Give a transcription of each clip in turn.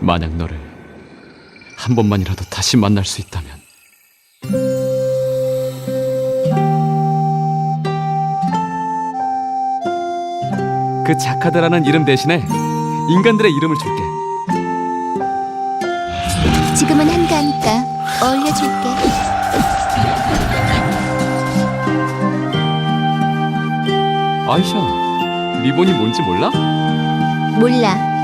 만약 너를 한 번만이라도 다시 만날 수 있다면 그 자카드라는 이름 대신에 인간들의 이름을 줄게. 지금은 한가하니까 어울려줄게. 아이샤, 리본이 뭔지 몰라? 몰라.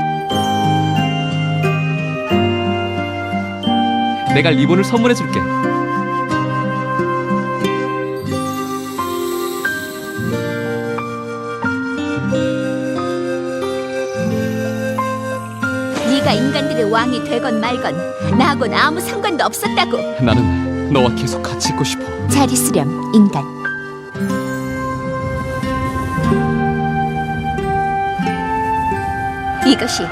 내가 리본을 선물해 줄게. 네가 인간들의 왕이 되건 말건 나하고는 아무 상관도 없었다고. 나는 너와 계속 같이 있고 싶어. 잘 있으렴, 인간. 이것이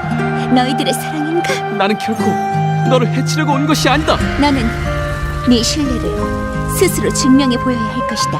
너희들의 사랑인가? 나는 결코 너를 해치려고 온 것이 아니다. 너는 네 신뢰를 스스로 증명해 보여야 할 것이다.